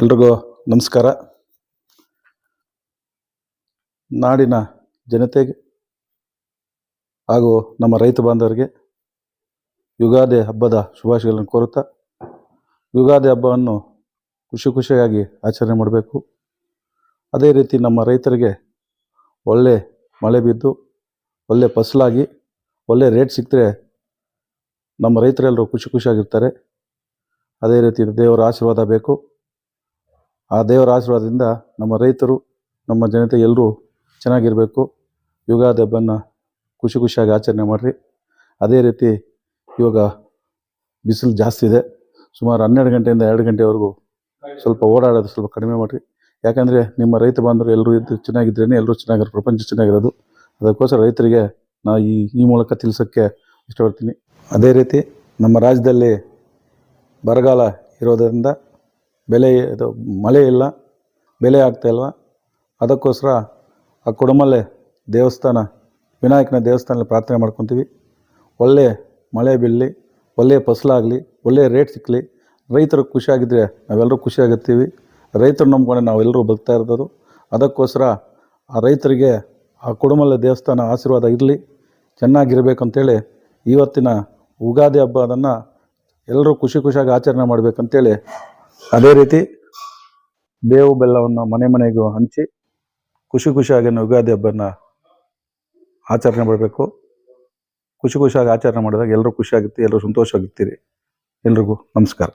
ಎಲ್ರಿಗೂ ನಮಸ್ಕಾರ. ನಾಡಿನ ಜನತೆಗೆ ಹಾಗೂ ನಮ್ಮ ರೈತ ಬಾಂಧವರಿಗೆ ಯುಗಾದಿ ಹಬ್ಬದ ಶುಭಾಶಯಗಳನ್ನು ಕೋರುತ್ತಾ, ಯುಗಾದಿ ಹಬ್ಬವನ್ನು ಖುಷಿ ಖುಷಿಯಾಗಿ ಆಚರಣೆ ಮಾಡಬೇಕು. ಅದೇ ರೀತಿ ನಮ್ಮ ರೈತರಿಗೆ ಒಳ್ಳೆ ಮಳೆ ಬಿದ್ದು, ಒಳ್ಳೆ ಫಸಲಾಗಿ, ಒಳ್ಳೆ ರೇಟ್ ಸಿಕ್ಕರೆ ನಮ್ಮ ರೈತರೆಲ್ಲರೂ ಖುಷಿ ಖುಷಿಯಾಗಿರ್ತಾರೆ. ಅದೇ ರೀತಿ ದೇವರ ಆಶೀರ್ವಾದ ಬೇಕು. ಆ ದೇವರ ಆಶೀರ್ವಾದದಿಂದ ನಮ್ಮ ರೈತರು, ನಮ್ಮ ಜನತೆ ಎಲ್ಲರೂ ಚೆನ್ನಾಗಿರಬೇಕು. ಯುಗಾದಿ ಹಬ್ಬನ ಖುಷಿ ಖುಷಿಯಾಗಿ ಆಚರಣೆ ಮಾಡಿರಿ. ಅದೇ ರೀತಿ ಇವಾಗ ಬಿಸಿಲು ಜಾಸ್ತಿ ಇದೆ. ಸುಮಾರು ಹನ್ನೆರಡು ಗಂಟೆಯಿಂದ ಎರಡು ಗಂಟೆವರೆಗೂ ಸ್ವಲ್ಪ ಓಡಾಡೋದು ಸ್ವಲ್ಪ ಕಡಿಮೆ ಮಾಡಿರಿ. ಯಾಕಂದರೆ ನಿಮ್ಮ ರೈತ ಬಾಂಧವರು ಎಲ್ಲರೂ ಇದ್ದು ಚೆನ್ನಾಗಿದ್ರೇ ಎಲ್ಲರೂ ಚೆನ್ನಾಗಿರೋ ಪ್ರಪಂಚ ಚೆನ್ನಾಗಿರೋದು. ಅದಕ್ಕೋಸ್ಕರ ರೈತರಿಗೆ ನಾ ಈ ಈ ಮೂಲಕ ತಿಳಿಸೋಕ್ಕೆ ಇಷ್ಟಪಡ್ತೀನಿ. ಅದೇ ರೀತಿ ನಮ್ಮ ರಾಜ್ಯದಲ್ಲಿ ಬರಗಾಲ ಇರೋದರಿಂದ ಬೆಲೆ ಇದು ಮಳೆ ಇಲ್ಲ, ಬೆಲೆ ಆಗ್ತಾ ಇಲ್ವಾ? ಅದಕ್ಕೋಸ್ಕರ ಆ ಕುಡಮಲ್ಲೆ ದೇವಸ್ಥಾನ, ವಿನಾಯಕನ ದೇವಸ್ಥಾನದಲ್ಲಿ ಪ್ರಾರ್ಥನೆ ಮಾಡ್ಕೊತೀವಿ. ಒಳ್ಳೆ ಮಳೆ ಬೀಳಲಿ ಒಳ್ಳೆಯ ಫಸಲಾಗಲಿ ಒಳ್ಳೆಯ ರೇಟ್ ಸಿಕ್ಕಲಿ ರೈತರು ಖುಷಿಯಾಗಿದ್ದರೆ ನಾವೆಲ್ಲರೂ ಖುಷಿಯಾಗುತ್ತೀವಿ ರೈತರು ನಂಬ್ಕೊಂಡು ನಾವೆಲ್ಲರೂ ಬದುಕ್ತಾ ಇರೋದು. ಅದಕ್ಕೋಸ್ಕರ ಆ ರೈತರಿಗೆ ಆ ಕುಡಮಲ್ಲ ದೇವಸ್ಥಾನ ಆಶೀರ್ವಾದ ಇರಲಿ, ಚೆನ್ನಾಗಿರಬೇಕಂತೇಳಿ ಇವತ್ತಿನ ಉಗಾದಿ ಹಬ್ಬ ಅದನ್ನು ಎಲ್ಲರೂ ಖುಷಿ ಖುಷಿಯಾಗಿ ಆಚರಣೆ ಮಾಡಬೇಕಂತೇಳಿ ಅದೇ ರೀತಿ ಬೇವು ಬೆಲ್ಲವನ್ನು ಮನೆ ಮನೆಗೂ ಹಂಚಿ ಖುಷಿ ಖುಷಿಯಾಗಿ ಯುಗಾದಿ ಹಬ್ಬನ ಆಚರಣೆ ಮಾಡಬೇಕು. ಖುಷಿ ಖುಷಿಯಾಗಿ ಆಚರಣೆ ಮಾಡಿದಾಗ ಎಲ್ಲರೂ ಖುಷಿಯಾಗಿರ್ತೀವಿ ಎಲ್ಲರೂ ಸಂತೋಷವಾಗಿರ್ತೀರಿ. ಎಲ್ರಿಗೂ ನಮಸ್ಕಾರ.